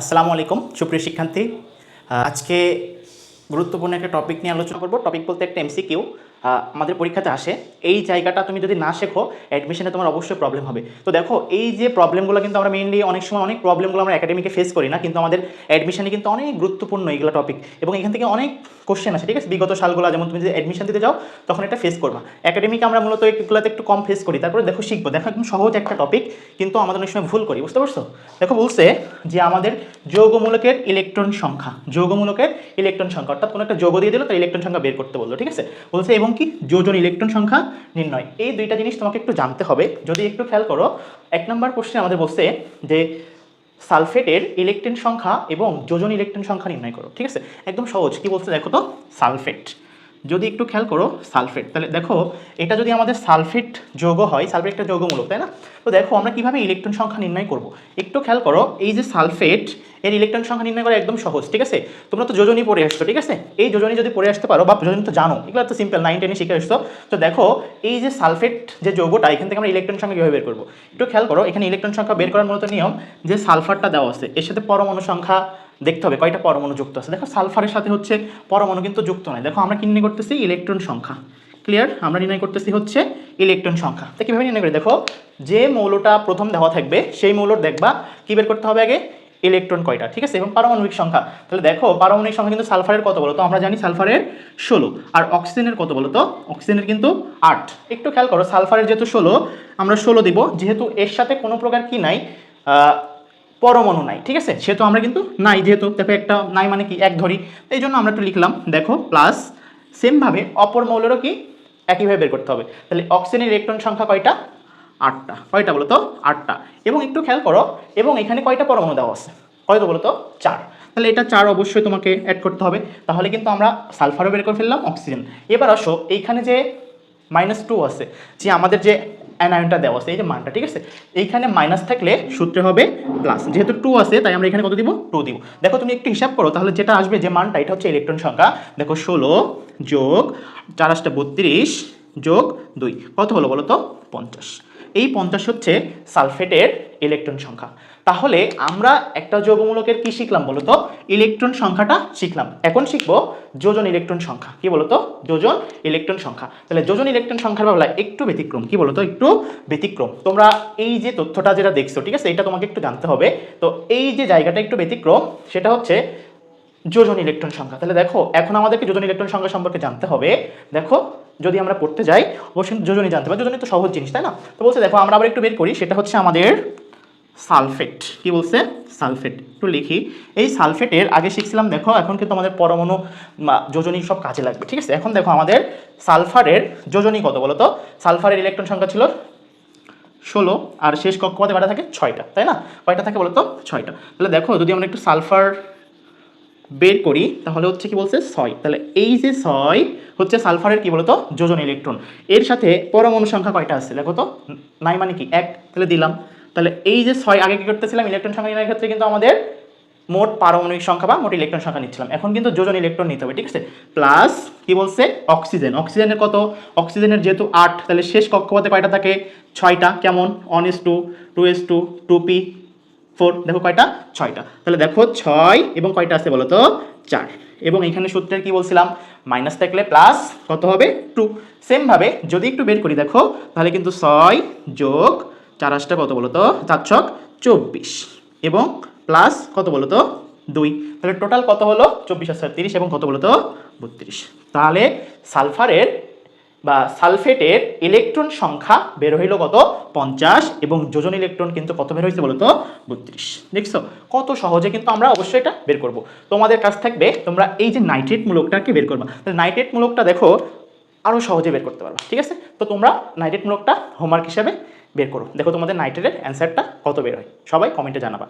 আসসালামু আলাইকুম, সুপ্রিয় শিক্ষার্থী। আজকে গুরুত্বপূর্ণ একটা টপিক নিয়ে আলোচনা করব। টপিক বলতে একটা এমসিকিউ আমাদের পরীক্ষাতে আসে, এই জায়গাটা তুমি যদি না শেখো অ্যাডমিশনে তোমার অবশ্যই প্রবলেম হবে। তো দেখো, এই যে প্রবলেমগুলো কিন্তু আমরা মেইনলি অনেক সময় অনেক প্রবলেমগুলো আমরা একাডেমিকে ফেস করি না, কিন্তু আমাদের অ্যাডমিশনে কিন্তু অনেক গুরুত্বপূর্ণ এইগুলো টপিক এবং এখান থেকে অনেক কোশ্চেন আছে ঠিক আছে? বিগত সালগুলো, যেমন তুমি যদি অ্যাডমিশন দিতে যাও, তখন এটা ফেস করবা। একাডেমিকে আমরা মূলত এগুলোতে একটু কম ফেস করি, তারপরে দেখো শিখব। দেখো, একদম সহজ একটা টপিক কিন্তু আমাদের অনেক সময় ভুল করি, বুঝতে পারছ? দেখো, বলছে যে আমাদের যৌগমূলকের ইলেকট্রন সংখ্যা, যৌগমূলকের ইলেকট্রন সংখ্যা, অর্থাৎ কোনো একটা যৌগ দিয়ে দিল, তার ইলেকট্রন সংখ্যা বের করতে বলল, ঠিক আছে? বলছে, এবং কি? যোজন ইলেকট্রন সংখ্যা নির্ণয়। এই দুইটা জিনিস তোমাকে একটু জানতে হবে। যদি একটু খেয়াল করো, এক নম্বর কোশ্চেন আমাদের বলছে যে সালফেটের ইলেকট্রন সংখ্যা এবং যোজন ইলেকট্রন সংখ্যা নির্ণয় করো। ঠিক আছে? একদম সহজ। কি বলছে দেখো তো? সালফেট। যদি একটু খেয়াল করো, সালফেট। তাহলে দেখো, এটা যদি আমাদের সালফেট যৌগ হয়, সালফেট একটা যৌগমূলক তাই না? তো দেখো, আমরা কীভাবে ইলেকট্রন সংখ্যা নির্ণয় করব? একটু খেয়াল করো, এই যে সালফেট এর ইলেকট্রন সংখ্যা নির্ণয় করা একদম সহজ, ঠিক আছে? তোমরা তো যোজনী পড়ে আসছো, ঠিক আছে? এই যোজনী যদি পড়ে আসতে পারো, বা যোজনী তো জানো, এগুলো তো সিম্পল নাইন টেনে শিখে আসছো। তো দেখো, এই যে সালফেট যে যৌগটা, এখান থেকে আমরা ইলেকট্রন সংখ্যা কীভাবে বের করব? একটু খেয়াল করো, এখানে ইলেকট্রন সংখ্যা বের করার মূলত নিয়ম যে সালফারটা দেওয়া আছে, এর সাথে পরমাণু সংখ্যা দেখতে হবে, কয়টা পরমাণু যুক্ত আছে? দেখো, সালফারের সাথে হচ্ছে পরমাণু কিন্তু যুক্ত নয়। দেখো, আমরা কি নির্ণয় করতেছি? ইলেকট্রন সংখ্যা। ক্লিয়ার আমরা নির্ণয় করতেছি হচ্ছে ইলেকট্রন সংখ্যা। তো কীভাবে নির্ণয় করি? দেখো, যে মৌলটা প্রথম দেওয়া থাকবে, সেই মৌলর দেখবা, কি বের করতে হবে আগে? ইলেকট্রন কয়টা? ঠিক আছে? এবং পারমাণবিক সংখ্যা। তাহলে দেখো, পারমাণবিক সংখ্যা কিন্তু সালফারের কত বলো তো আমরা জানি সালফারের ষোলো। আর অক্সিজেনের কত বলো তো অক্সিজেনের কিন্তু আট। একটু খেয়াল করো, সালফারের যেহেতু ষোলো, আমরা ষোলো দিব। যেহেতু এর সাথে কোনো প্রকার কি নাই পরমাণু নাই, ঠিক আছে? সেহেতু আমরা কিন্তু নাই, যেহেতু। দেখো একটা নাই মানে কি? এক ধরি। এই জন্য আমরা একটু লিখলাম, দেখো প্লাস সেমভাবে অপর মৌলেরও কি? একইভাবে বের করতে হবে। তাহলে অক্সিজেনের ইলেকট্রন সংখ্যা কয়টা? আটটা। কয়টা বলো তো? আটটা। এবং একটু খেয়াল করো, এবং এখানে কয়টা পরমাণু দেওয়া আছে? কয়টা বলো তো? চার। তাহলে এটা চার অবশ্যই তোমাকে অ্যাড করতে হবে। তাহলে কিন্তু আমরা সালফারও বের করে ফেললাম, অক্সিজেন। এবার আসো, এইখানে যে মাইনাস টু আছে, যে আমাদের যে অ্যানায়নটা দেওয়া আছে, এই যে মানটা, ঠিক আছে? এইখানে মাইনাস থাকলে সূত্রে হবে প্লাস যেহেতু টু আছে, তাই আমরা এখানে কত দিব? টু দিব। দেখো, তুমি একটু হিসাব করো, তাহলে যেটা আসবে যে মানটা, এটা হচ্ছে ইলেকট্রন সংখ্যা। দেখো, ষোলো যোগ, চার আসটা বত্রিশ যোগ দুই। কত হলো বলো তো? পঞ্চাশ। এই পঞ্চাশ হচ্ছে সালফেটের ইলেকট্রন সংখ্যা। তাহলে আমরা একটা যৌগমূলকের কি শিখলাম বলতো? ইলেকট্রন সংখ্যাটা শিখলাম। এখন শিখব যোজন ইলেকট্রন সংখ্যা। কি বলতো? যোজন ইলেকট্রন সংখ্যা। তাহলে যোজন ইলেকট্রন সংখ্যার বেলা একটু ব্যতিক্রম। কি বলতো? একটু ব্যতিক্রম। তোমরা এই যে তথ্যটা যেটা দেখছ, ঠিক আছে? এটা তোমাকে একটু জানতে হবে। তো এই যে জায়গাটা একটু ব্যতিক্রম, সেটা হচ্ছে যোজন ইলেকট্রন সংখ্যা। তাহলে দেখো, এখন আমাদেরকে যোজন ইলেকট্রন সংখ্যা সম্পর্কে জানতে হবে। দেখো যদি আমরা পড়তে যাই, অবশ্যই যোজনী জানতে পারি। যোজনী তো সহজ জিনিস, তাই না? তো বলছে, দেখো, আমরা আবার একটু বের করি। সেটা হচ্ছে আমাদের সালফেট। কি বলছে? সালফেট। একটু লিখি। এই সালফেটের আগে শিখছিলাম, দেখো, এখন কিন্তু আমাদের পরমাণু যোজনী সব কাজে লাগবে, ঠিক আছে? এখন দেখো, আমাদের সালফারের যোজনী কত বলো তো সালফারের ইলেকট্রন সংখ্যা ছিল ষোলো, আর শেষ কক্ষপথে কয়টা থাকে ছয়টা, তাই না? কয়টা থাকে বলো তো ছয়টা। তাহলে দেখো, যদি আমরা একটু সালফার বের করি, তাহলে হচ্ছে কি বলছে ছয়। তাহলে এই যে ছয় হচ্ছে সালফারের কি বলতো? যোজন ইলেকট্রন। এর সাথে পরমাণু সংখ্যা কয়টা আছে? দেখো তো, নাই মানে কি? এক। তাহলে দিলাম। তাহলে এই যে ছয়, আগে কি করতেছিলাম? ইলেকট্রন সংখ্যা নির্ণয়ের ক্ষেত্রে কিন্তু আমাদের মোট পারমাণবিক সংখ্যা বা মোট ইলেকট্রন সংখ্যা নিচ্ছিলাম। এখন কিন্তু যোজন ইলেকট্রন নিতে হবে, ঠিক আছে? প্লাস কি বলছে? অক্সিজেন। অক্সিজেনের কত? অক্সিজেনের যেহেতু আট, তাহলে শেষ কক্ষপথে কয়টা থাকে? ছয়টা। কেমন? On S two two S two two P four, দেখো কয়টা? ছয়টা। তাহলে দেখো ছয় এবং কয়টা আছে বলো তো? চার। এবং এখানে সূত্রের কি বলছিলাম? মাইনাস থাকলে প্লাস কত হবে? টু সেমভাবে যদি একটু বের করি, দেখো, তাহলে কিন্তু ছয় যোগ চার আসটা কত বলো তো? চার ছক চব্বিশ। এবং প্লাস কত বলো তো? দুই। তাহলে টোটাল কত হলো? চব্বিশ আর তিরিশ এবং কত বলো তো? বত্রিশ। তাহলে সালফারের বা সালফেটের ইলেকট্রন সংখ্যা বের হইল কত? পঞ্চাশ এবং যোজন ইলেকট্রন কিন্তু কত বের হয়েছে বলতো? বত্রিশ। দেখছ? কত সহজে কিন্তু আমরা অবশ্যই এটা বের করব। তোমাদের কাছ থাকবে, তোমরা এই যে নাইট্রেট মূলকটাকে বের করবা। তাহলে নাইট্রেট মূলকটা দেখো আরও সহজে বের করতে পারবা, ঠিক আছে? তো তোমরা নাইট্রেট মূলকটা হোমওয়ার্ক হিসাবে বের করো। দেখো তোমাদের নাইট্রেটের অ্যান্সারটা কত বের হয়? সবাই কমেন্টে জানাবা।